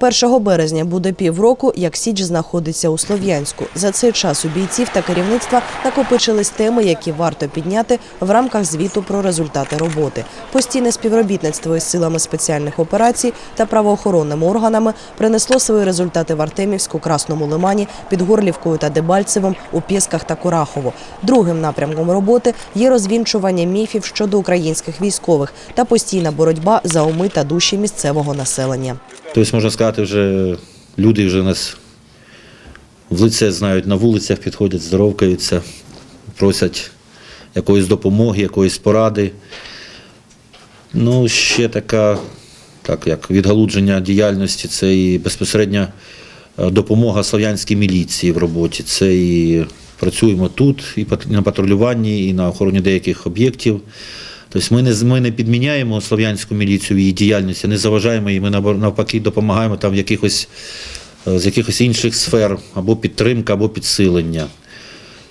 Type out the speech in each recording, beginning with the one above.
1 березня буде півроку, як Січ знаходиться у Слов'янську. За цей час у бійців та керівництва накопичились теми, які варто підняти в рамках звіту про результати роботи. Постійне співробітництво із силами спеціальних операцій та правоохоронними органами принесло свої результати в Артемівську, Красному Лимані, під Горлівкою та Дебальцевим, у Пєсках та Курахово. Другим напрямком роботи є розвінчування міфів щодо українських військових та постійна боротьба за уми та душі місцевого населення. Тобто, можна сказати, вже люди вже нас в лице знають на вулицях, підходять, здоровкаються, просять якоїсь допомоги, якоїсь поради. Ну, ще така, так як відгалудження діяльності, це і безпосередня е, допомога слов'янській міліції в роботі. Це і працюємо тут, і на патрулюванні, і на охороні деяких об'єктів. Тобто ми не, ми не підміняємо слов'янську міліцію в її діяльності, не заважаємо їй, ми навпаки допомагаємо там в якихось, е, з якихось інших сфер, або підтримка, або підсилення.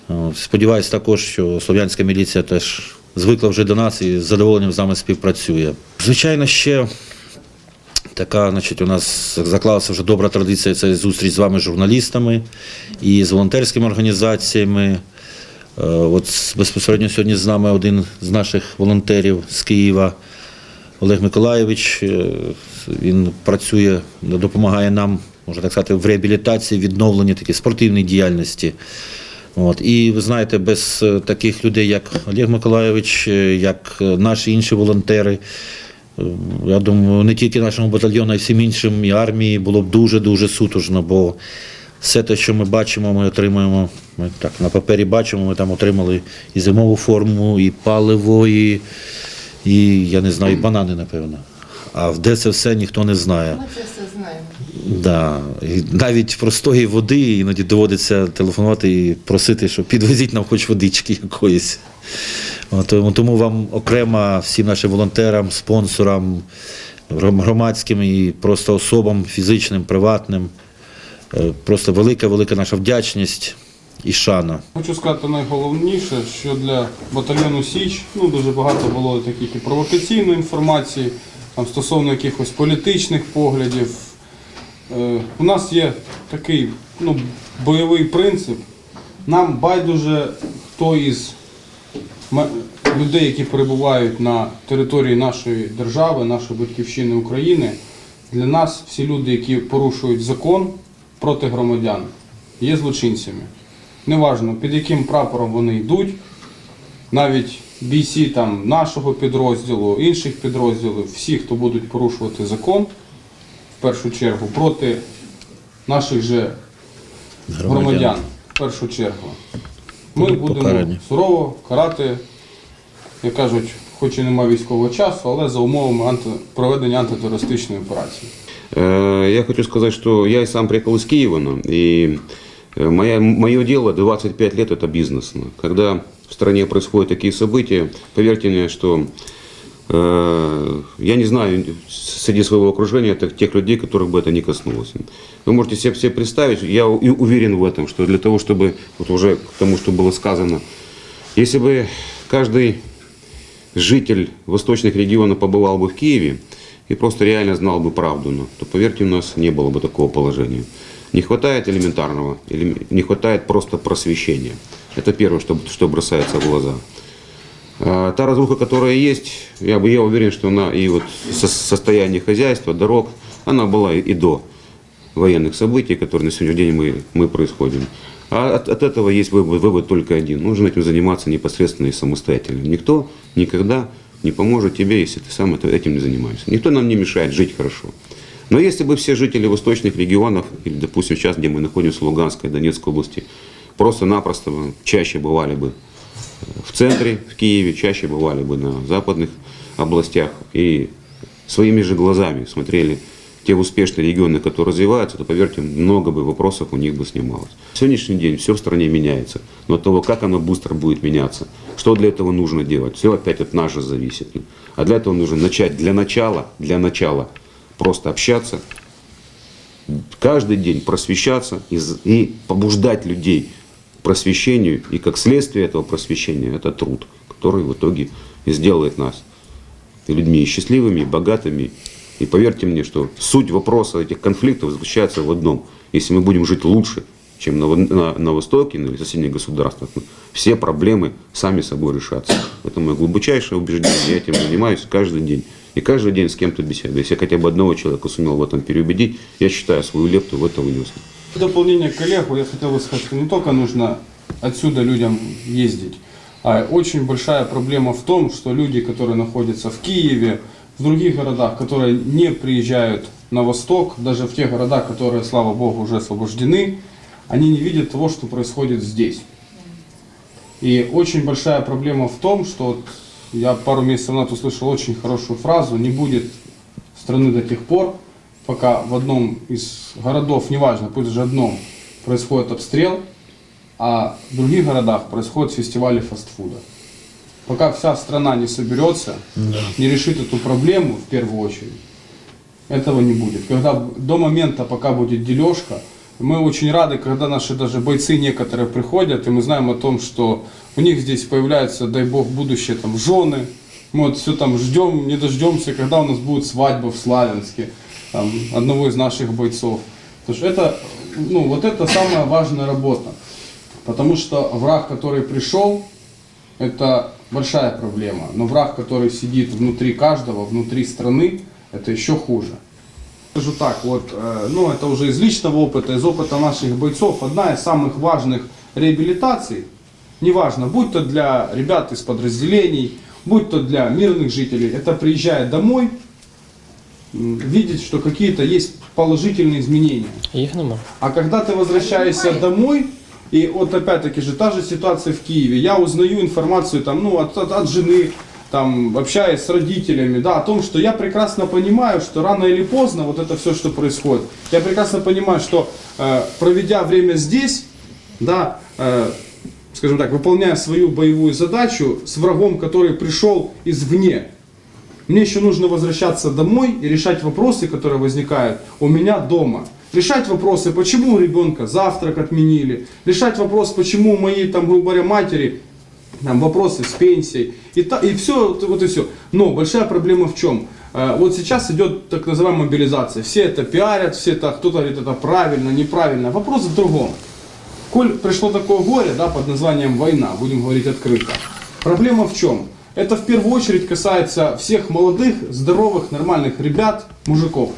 От, Сподіваюсь також, що слов'янська міліція теж звикла вже до нас і з задоволенням з нами співпрацює. Звичайно, ще така, значить, у нас заклалася вже добра традиція це зустріч з вами, журналістами і з волонтерськими організаціями. Е, От безпосередньо сьогодні з нами один з наших волонтерів з Києва, Олег Миколаєвич. Е, Він працює, допомагає нам, можна так сказати, в реабілітації, відновленні такій спортивній діяльності. От. І ви знаєте, без е, таких людей, як Олег Миколаєвич, як наші інші волонтери, я думаю, не тільки нашому батальйону, а й всім іншим і армії було б дуже-дуже сутужно, бо все те, що ми бачимо, ми отримуємо. Ми так на папері бачимо, ми там отримали і зимову форму, і паливо, і, і я не знаю, і банани, напевно. А де це все ніхто не знає. Ми це все знаємо. Да. І навіть простої води іноді доводиться телефонувати і просити, що підвезіть нам хоч водички якоїсь. Тому- тому вам окремо всім нашим волонтерам, спонсорам, громадським і просто особам фізичним, приватним. Е, Просто велика, велика наша вдячність і шана. Хочу сказати найголовніше, що для батальйону Січ ну, дуже багато було таких і провокаційної інформації, там, стосовно якихось політичних поглядів. Е, у нас є такий ну, бойовий принцип. Нам байдуже, хто із людей, які перебувають на території нашої держави, нашої батьківщини України, для нас всі люди, які порушують закон проти громадян, є злочинцями. Неважно, під яким прапором вони йдуть, навіть бійці там нашого підрозділу, інших підрозділів, всі, хто будуть порушувати закон, в першу чергу, проти наших же громадян, в першу чергу, ми Будуть будемо покарані. сурово карати, як кажуть, хоч і немає військового часу, але за умовами анти... проведення антитерористичної операції. Э, Я хочу сказать, что я и сам приехал из Киева, и э, моя, мое дело 25 лет это бизнес. Когда в стране происходят такие события, поверьте мне, что э, я не знаю среди своего окружения тех людей, которых бы это не коснулось. Вы можете себе, себе представить, я и уверен в этом, что для того, чтобы, вот уже к тому, что было сказано, если бы каждый житель восточных регионов побывал бы в Киеве и просто реально знал бы правду, ну, то, поверьте, у нас не было бы такого положения. Не хватает элементарного, элем- не хватает просто просвещения. Это первое, что, что бросается в глаза. А Та разруха, которая есть, я, бы, я уверен, что она и вот со- состояние хозяйства, дорог, она была и, и до военных событий, которые на сегодняшний день мы, мы происходим. А от, от этого есть вывод, вывод только один. Нужно этим заниматься непосредственно и самостоятельно. Никто никогда не поможет тебе, если ты сам этим не занимаешься. Никто нам не мешает жить хорошо. Но если бы все жители восточных регионов, или, допустим, сейчас, где мы находимся, в Луганской, Донецкой области, просто-напросто чаще бывали бы в центре, в Киеве, чаще бывали бы на западных областях и своими же глазами смотрели те успешные регионы, которые развиваются, то, поверьте, много бы вопросов у них бы снималось. В сегодняшний день все в стране меняется, но от того, как оно быстро будет меняться, что для этого нужно делать, все опять от нас же зависит. А для этого нужно начать для начала, для начала просто общаться, каждый день просвещаться и, и побуждать людей к просвещению. И как следствие этого просвещения это труд, который в итоге сделает нас и людьми и счастливыми, и богатыми, И поверьте мне, что суть вопроса этих конфликтов заключается в одном. Если мы будем жить лучше, чем на, на, на Востоке или соседних государствах, все проблемы сами собой решатся. Это мое глубочайшее убеждение. Я этим занимаюсь каждый день. И каждый день с кем-то беседую. Если я хотя бы одного человека сумел в этом переубедить, я считаю, свою лепту в это внес. В дополнение к коллегу я хотел бы сказать, что не только нужно отсюда людям ездить, а очень большая проблема в том, что люди, которые находятся в Киеве, в других городах, которые не приезжают на восток, даже в тех городах, которые, слава богу, уже освобождены, они не видят того, что происходит здесь. И очень большая проблема в том, что вот я пару месяцев назад услышал очень хорошую фразу, не будет страны до тех пор, пока в одном из городов, неважно, пусть даже одном, происходит обстрел, а в других городах происходят фестивали фастфуда. Пока вся страна не соберется, не решит эту проблему в первую очередь, этого не будет. Когда до момента, пока будет дележка, мы очень рады, когда наши даже бойцы некоторые приходят, и мы знаем о том, что у них здесь появляются, дай бог, будущее там жены. Мы вот все там ждем, не дождемся, когда у нас будет свадьба в Славянске там, одного из наших бойцов. Потому что это, ну, вот это самая важная работа. Потому что враг, который пришел, это большая проблема. Но враг, который сидит внутри каждого, внутри страны, это еще хуже. Скажу так, вот, э, ну это уже из личного опыта, из опыта наших бойцов, одна из самых важных реабилитаций, неважно, будь то для ребят из подразделений, будь то для мирных жителей, это приезжая домой, видеть, что какие-то есть положительные изменения. Їх нема. А когда ты возвращаешься домой, и вот опять-таки же та же ситуация в Киеве, я узнаю информацию там, ну, от, от, от жены, там, общаясь с родителями, да, о том, что я прекрасно понимаю, что рано или поздно вот это все, что происходит, я прекрасно понимаю, что э, проведя время здесь, да, э, скажем так, выполняя свою боевую задачу с врагом, который пришел извне, мне еще нужно возвращаться домой и решать вопросы, которые возникают у меня дома. Решать вопросы, почему у ребенка завтрак отменили. Решать вопрос, почему моей, там, грубо говоря, матери там, вопросы с пенсией. И, та, и все, вот и все. Но большая проблема в чем? Э, Вот сейчас идет так называемая мобилизация. Все это пиарят, все это, кто-то говорит, это правильно, неправильно. Вопрос в другом. Коль пришло такое горе, да, под названием война, будем говорить открыто. Проблема в чем? Это в первую очередь касается всех молодых, здоровых, нормальных ребят, мужиков.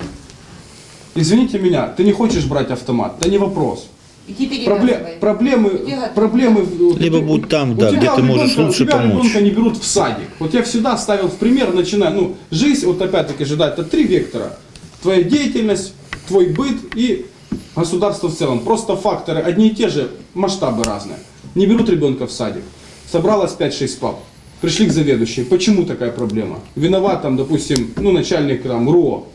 Извините меня, ты не хочешь брать автомат, да не вопрос. Иди Пробле- проблемы, проблемы. Либо будь там, да, где ты можешь ребенка- лучше у тебя помочь. ребенка не берут в садик. Вот я всегда ставил в пример, начиная, ну, жизнь, вот опять-таки же, да, это три вектора. Твоя деятельность, твой быт и государство в целом. Просто факторы одни и те же, масштабы разные. Не берут ребенка в садик. Собралось 5-6 пап. Пришли к заведующей. Почему такая проблема? Виноват там, допустим, ну, начальник там, РУО.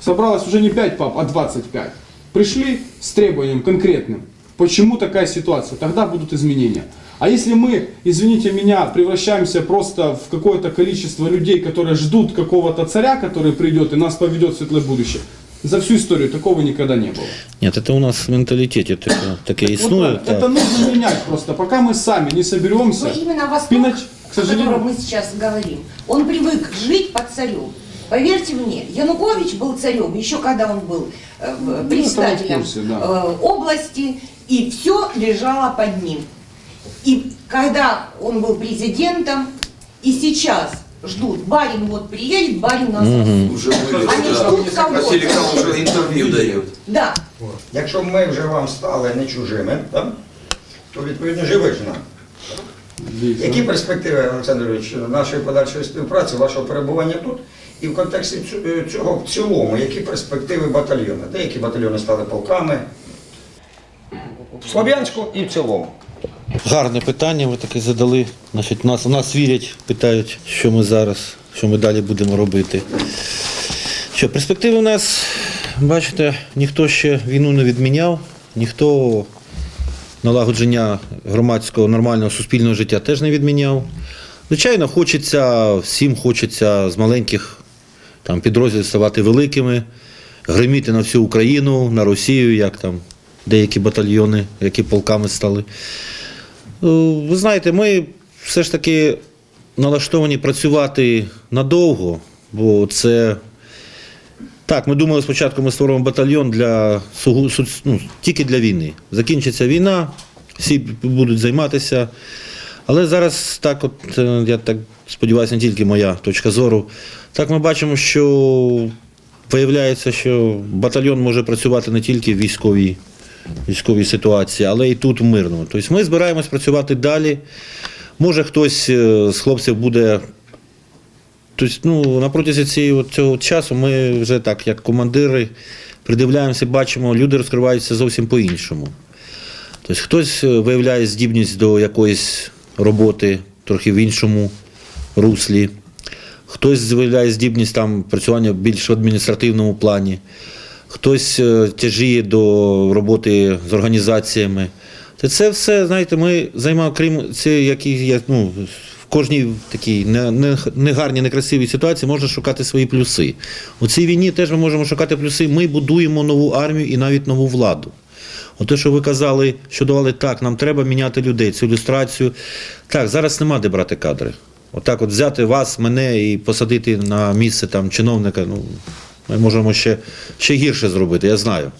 Собралось уже не 5 пап, а 25. Пришли с требованием конкретным. Почему такая ситуация? Тогда будут изменения. А если мы, извините меня, превращаемся просто в какое-то количество людей, которые ждут какого-то царя, который придет и нас поведет в светлое будущее, за всю историю такого никогда не было. Нет, это у нас в менталитете таке, таке Вот так. так. это нужно менять просто. Пока мы сами не соберемся. Но именно Восток, Пинач, к о сожалению, котором мы сейчас говорим, он привык жить под царем. Поверьте мне, Янукович был царем еще когда он был э, в- председателем в курсе, да. э, области, и все лежало под ним. И когда он был президентом, и сейчас ждут, барин вот приедет, барин нас осудит. Уже были, Они да. ждут кого-то. Телеканал уже интервью дает. Да, Якщо ми вже вам стали не чужими, так? то відповідно живи ж нам. Які перспективи, Олександр Юрійович, нашої подальшої співпраці, вашого перебування тут? І в контексті е, цього в цілому, які перспективи батальйону? Деякі батальйони стали полками. В Слов'янську і в цілому. Гарне питання ви таке задали. Значить, нас, нас вірять, питають, що ми зараз, що ми далі будемо робити. Що, перспективи у нас, бачите, ніхто ще війну не відміняв, ніхто налагодження громадського нормального суспільного життя теж не відміняв. Звичайно, хочеться, всім хочеться з маленьких там, підрозділів ставати великими, гриміти на всю Україну, на Росію, як там деякі батальйони, які полками стали. Ну, Ви знаєте, ми все ж таки налаштовані працювати надовго, бо це Так, ми думали спочатку, ми створимо батальйон для ну, тільки для війни. Закінчиться війна, всі будуть займатися. Але зараз так, от е, я так сподіваюся, не тільки моя точка зору. Так ми бачимо, що виявляється, що батальйон може працювати не тільки в військовій, військовій ситуації, але і тут в мирному. Тобто ми збираємось працювати далі. Може, хтось е, з хлопців буде Тобто, ну, на протязі цієї, цього часу ми вже так, як командири, придивляємося, бачимо, люди розкриваються зовсім по-іншому. Тобто хтось е, виявляє здібність до якоїсь роботи трохи в іншому руслі, хтось виявляє здібність там працювання більш в адміністративному плані, хтось е, тяжіє до роботи з організаціями. Це все, знаєте, ми займаємо, крім це, які ну, в кожній такій не- не- негарній, некрасивій ситуації можна шукати свої плюси. У цій війні теж ми можемо шукати плюси. Ми будуємо нову армію і навіть нову владу. От те, що ви казали, що давали так, нам треба міняти людей, цю ілюстрацію. Так, зараз нема де брати кадри. Отак, от взяти вас, мене і посадити на місце там чиновника. Ну, ми можемо ще, ще гірше зробити, я знаю.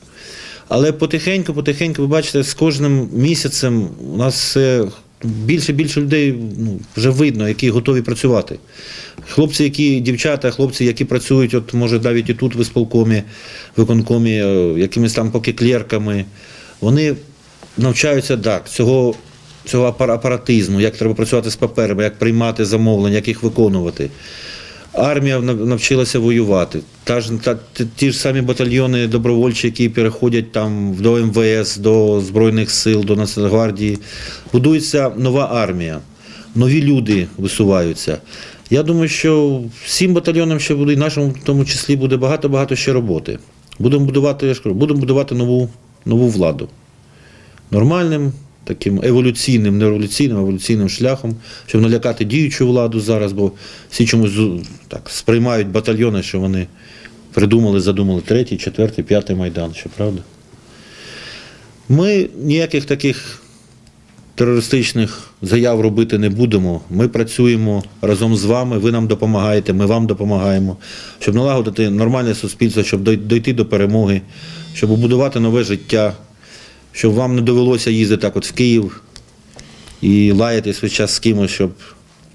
Але потихеньку, потихеньку, ви бачите, з кожним місяцем у нас все більше більше людей ну, вже видно, які готові працювати. Хлопці, які дівчата, хлопці, які працюють, от може навіть і тут в ісполкомі, виконкомі, е, якимись там поки клерками, вони навчаються так, цього, цього апаратизму, як треба працювати з паперами, як приймати замовлення, як їх виконувати. Армія навчилася воювати. Та ж, та, ті- ж самі батальйони добровольчі, які переходять там до МВС, до Збройних сил, до Нацгвардії. Будується нова армія, нові люди висуваються. Я думаю, що всім батальйонам ще буде, і нашому в тому числі буде багато-багато ще роботи. Будемо будувати, я ж кажу, будемо будувати нову, нову владу. Нормальним, таким еволюційним, не революційним, еволюційним шляхом, щоб налякати діючу владу зараз, бо всі чомусь так сприймають батальйони, що вони придумали, задумали третій, четвертий, п'ятий майдан, що правда. Ми ніяких таких терористичних заяв робити не будемо. Ми працюємо разом з вами, ви нам допомагаєте, ми вам допомагаємо, щоб налагодити нормальне суспільство, щоб дойти до перемоги, щоб побудувати нове життя, щоб вам не довелося їздити так от в Київ і лаятись весь час з кимось, щоб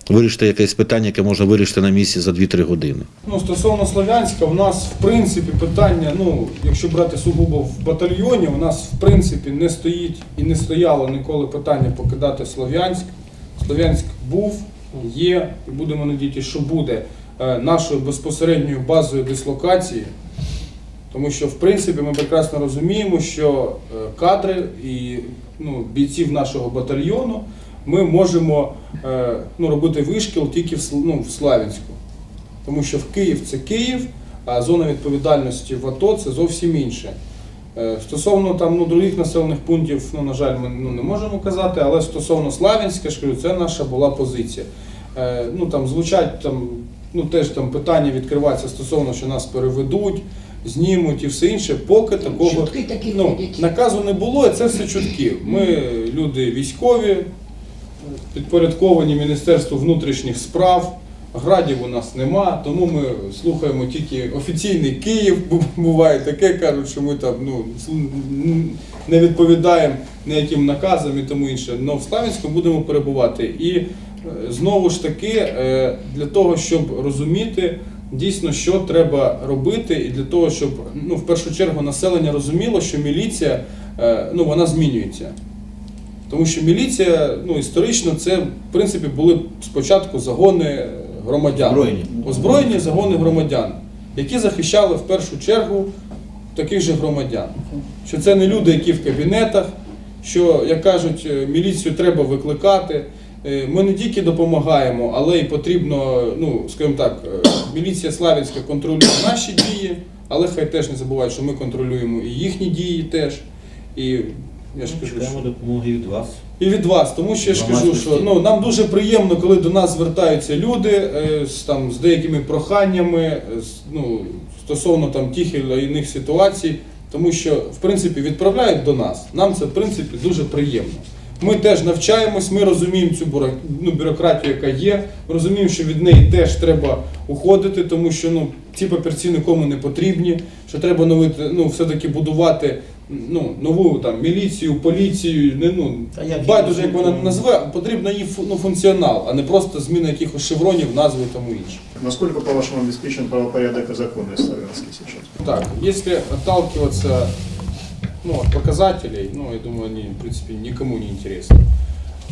вирішити якесь питання, яке можна вирішити на місці за 2-3 години. Ну, стосовно Слов'янська, у нас в принципі питання, ну, якщо брати сугубо в батальйоні, у нас в принципі не стоїть і не стояло ніколи питання покидати Слов'янськ. Слов'янськ був, є, і будемо надіятися, що буде е, нашою безпосередньою базою дислокації. Тому що, в принципі, ми прекрасно розуміємо, що е, кадри і ну, бійців нашого батальйону ми можемо е, ну, робити вишкіл тільки в, ну, в Славянську. Тому що в Київ це Київ, а зона відповідальності в АТО це зовсім інше. Е, Стосовно там ну, других населених пунктів, ну, на жаль, ми ну, не можемо казати, але стосовно Славянська, ж це наша була позиція. Ну, там звучать там, ну, теж там питання відкриваються стосовно, що нас переведуть, знімуть і все інше, поки такого ну, наказу не було, і це все чутки. Ми люди військові, підпорядковані Міністерству внутрішніх справ. Градів у нас нема, тому ми слухаємо тільки офіційний Київ. Бу- Буває таке, кажуть, що ми там ну, не відповідаємо ніяким наказам і тому інше. Но в Славянську будемо перебувати. І е, знову ж таки, е, для того, щоб розуміти дійсно, що треба робити, і для того, щоб ну, в першу чергу населення розуміло, що міліція е, ну, вона змінюється. Тому що міліція, ну історично, це в принципі були спочатку загони громадян. Озброєні. Озброєні загони громадян, які захищали в першу чергу таких же громадян. Що це не люди, які в кабінетах, що, як кажуть, е, міліцію треба викликати. Е, Ми не тільки допомагаємо, але й потрібно, ну, скажімо так, е, міліція Славянська контролює наші дії, але хай теж не забувають, що ми контролюємо і їхні дії теж. І я ж кажу, що... допомоги від вас. І від вас, тому що я ж кажу, що ну нам дуже приємно, коли до нас звертаються люди е, з там з деякими проханнями, з, ну стосовно там тих і іних ситуацій, тому що в принципі відправляють до нас. Нам це в принципі дуже приємно. Ми теж навчаємось, ми розуміємо цю ну, бюрократію, яка є. Розуміємо, що від неї теж треба уходити, тому що ну, ці папірці нікому не потрібні, що треба новити, ну, все-таки будувати ну, нову там, міліцію, поліцію. Не, ну, як байдуже, як вона назве, потрібен її ну, функціонал, а не просто зміна якихось шевронів, назви і тому інше. Насколько, по-вашему, обеспечен правопорядок и законность Славянске сейчас? Так, если отталкиваться ну, от показателей, ну, я думаю, они, в принципе, никому не интересны.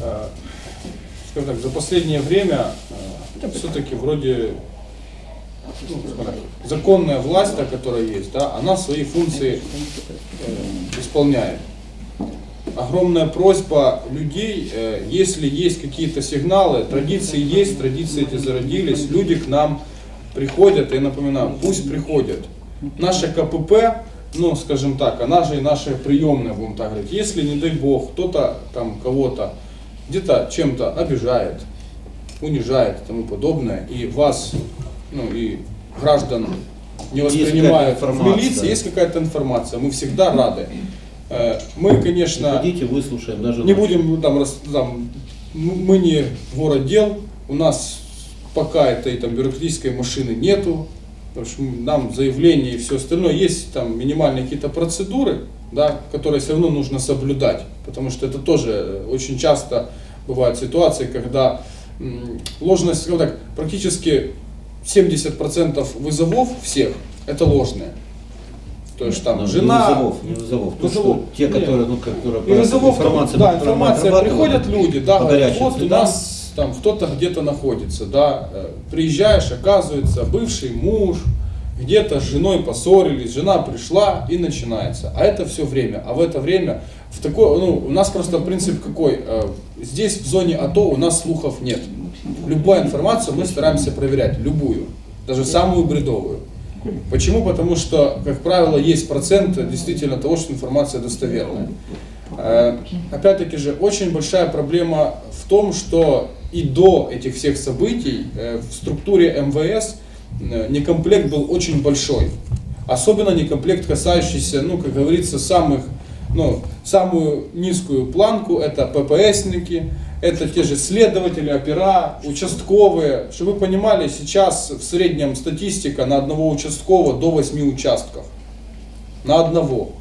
Э, Скажем так, за последнее время все-таки вроде ну, законная власть, та, которая есть, да, она свои функции э, исполняет. Огромная просьба людей, э, если есть какие-то сигналы, традиции есть, традиции эти зародились, люди к нам приходят, я напоминаю, пусть приходят. Наше КПП, ну, скажем так, она же и наша приемная, будем так говорить. Если, не дай бог, кто-то там кого-то где-то чем-то обижает, унижает и тому подобное, и вас, ну, и граждан не воспринимают в милиции, есть какая-то информация, мы всегда рады. Э, Мы, конечно, Ходите, выслушаем. Даже не ночью. будем там, там, мы не город дел, у нас пока этой там бюрократической машины нету, потому что нам заявление и все остальное, есть там минимальные какие-то процедуры, да, которые все равно нужно соблюдать, потому что это тоже э, очень часто бывают ситуации, когда ложность, скажем так, практически 70% вызовов всех это ложные. То есть там Ну, жена, Не вызовов, не вызовов. То, Вызовов. что те, Нет. которые, ну, которые и вызовов, информация, да, информация, приходят люди, да, говорят, вот у нас там кто-то где-то находится, да, э, приезжаешь, оказывается, бывший муж, где-то с женой поссорились, жена пришла и начинается. А это все время. А в это время в такой, ну, у нас просто принцип какой? Э, Здесь в зоне АТО у нас слухов нет. Любую информацию мы стараемся проверять, любую, даже самую бредовую. Почему? Потому что, как правило, есть процент действительно того, что информация достоверная. Э, Опять-таки же, очень большая проблема в том, что и до этих всех событий э, в структуре МВС э, некомплект был очень большой. Особенно некомплект, касающийся, ну, как говорится, самых, ну, самую низкую планку, это ППСники, это те же следователи, опера, участковые. Чтобы вы понимали, сейчас в среднем статистика на одного участкового до 8 участков. На одного.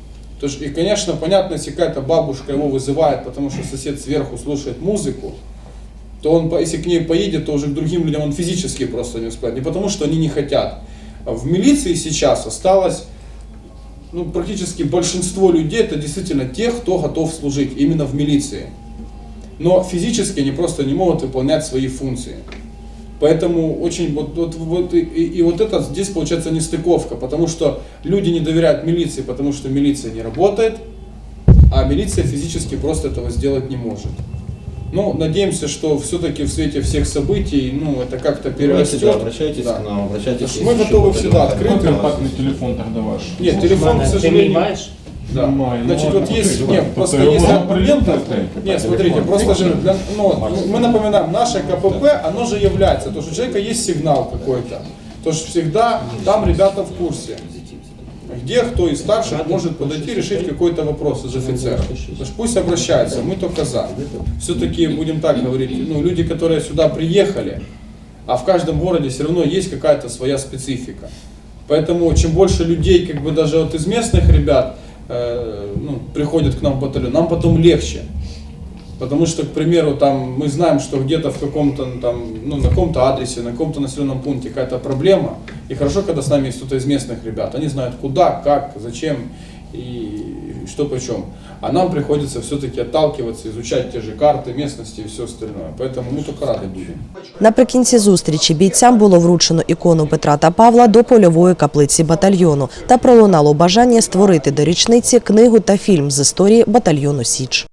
То есть, и, конечно, понятно, если какая-то бабушка его вызывает, потому что сосед сверху слушает музыку, то он, если к ней поедет, то уже к другим людям он физически просто не успеет. Не потому, что они не хотят. В милиции сейчас осталось ну, практически большинство людей, это действительно те, кто готов служить именно в милиции. Но физически они просто не могут выполнять свои функции. Поэтому очень вот, вот, вот и- и вот это здесь получается нестыковка, потому что люди не доверяют милиции, потому что милиция не работает, а милиция физически просто этого сделать не может. Ну, надеемся, что все-таки в свете всех событий, ну, это как-то Давайте, перерастет. да, обращайтесь Да. к нам, обращайтесь. Мы если готовы что-то всегда там открыть информация. Контактний телефон тогда ваш. Нет, телефон, к Ти сожалению, мій маєш? Да. Немає. Ну, Значит, ладно, вот есть, окей, нет, ладно. просто Тобто есть його момент, прилетить, нет, смотрите, просто же, для- ну, мы напоминаем, наше КПП, оно же является, то, что у человека есть сигнал какой-то, то, что всегда там ребята в курсе, где кто из старших может подойти решить какой-то вопрос из офицеров. Пусть обращаются, мы только за. Все-таки будем так говорить, ну, люди, которые сюда приехали, а в каждом городе все равно есть какая-то своя специфика. Поэтому чем больше людей, как бы даже вот из местных ребят, э, ну, приходят к нам в батальон, нам потом легче. Потому что, к примеру, там мы знаем, что где-то в каком-то ну, там, ну, на каком-то адресе, на каком-то населенном пункте какая-то проблема. И хорошо, когда с нами есть кто-то из местных ребят. Они знают куда, как, зачем и что почем. А нам приходится все-таки отталкиваться, изучать те же карты местности и все остальное. Поэтому мы только рады будем. Наприкінці зустрічі бійцям було вручено ікону Петра та Павла до польової каплиці батальйону та пролунало бажання створити до річниці книгу та фільм з історії батальйону Січ.